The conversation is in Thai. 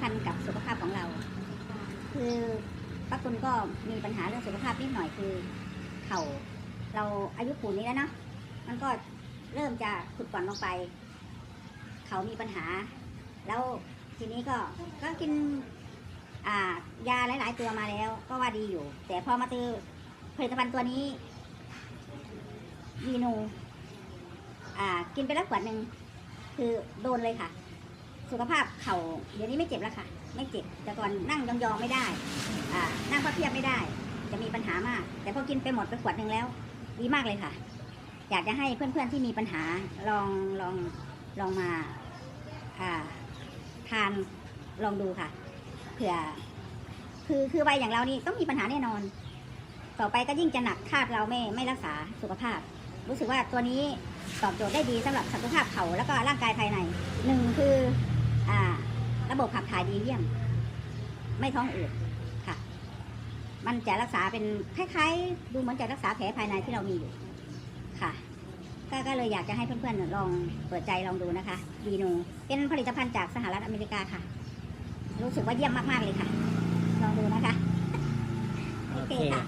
คัญกับสุขภาพของเรา คือป้าคุณก็มีปัญหาเรื่องสุขภาพนิดหน่อยคือ เข่าเราอายุปูนนี้แล้วเนาะมันก็เริ่มจะขุดก่อนลงไป เขามีปัญหา แล้วทีนี้ก็ก็กินยาหลาย ๆ ตัวมาแล้ว ก็ว่าดีอยู่ แต่พอมาเจอผลิตภัณฑ์ตัวนี้วีนูอ่ากินไปแล้วขวดหนึ่งคือโดนเลยค่ะ สุขภาพเข่าเดี๋ยวนี้ไม่เจ็บแล้วค่ะ ไม่เจ็บแต่ก่อนนั่งยองๆไม่ได้อ่านั่งพับเพียบไม่ได้ จะมีปัญหามาก แต่พอกินไปหมดไปขวดหนึ่งแล้ว ดีมากเลยค่ะ อยากจะให้เพื่อนๆที่มีปัญหาลองลองลองมาอ่าทานลองดูค่ะเผื่อคือคือวัยอย่างเรานี่ต้องมีปัญหาแน่นอน ต่อไปก็ยิ่งจะหนักคาดเราไม่ไม่รักษาสุขภาพ รู้สึกว่าตัวนี้ตอบโจทย์ได้ดีสำหรับสุขภาพเขาแล้วก็ร่างกายภายในหนึ่งคือ บบขับถ่ายดีเยี่ยม ไม่ท้องอืดค่ะ มันจะรักษาเป็นคล้ายๆ ดูเหมือนจะรักษาแผลภายในที่เรามีอยู่ค่ะก็ก็เลยอยากจะให้เพื่อนๆลองเปิดใจลองดูนะคะดีนูเป็นผลิตภัณฑ์จากสหรัฐอเมริกาค่ะ รู้สึกว่าเยี่ยมมากๆเลยค่ะ ลองดูนะคะ โอเคค่ะ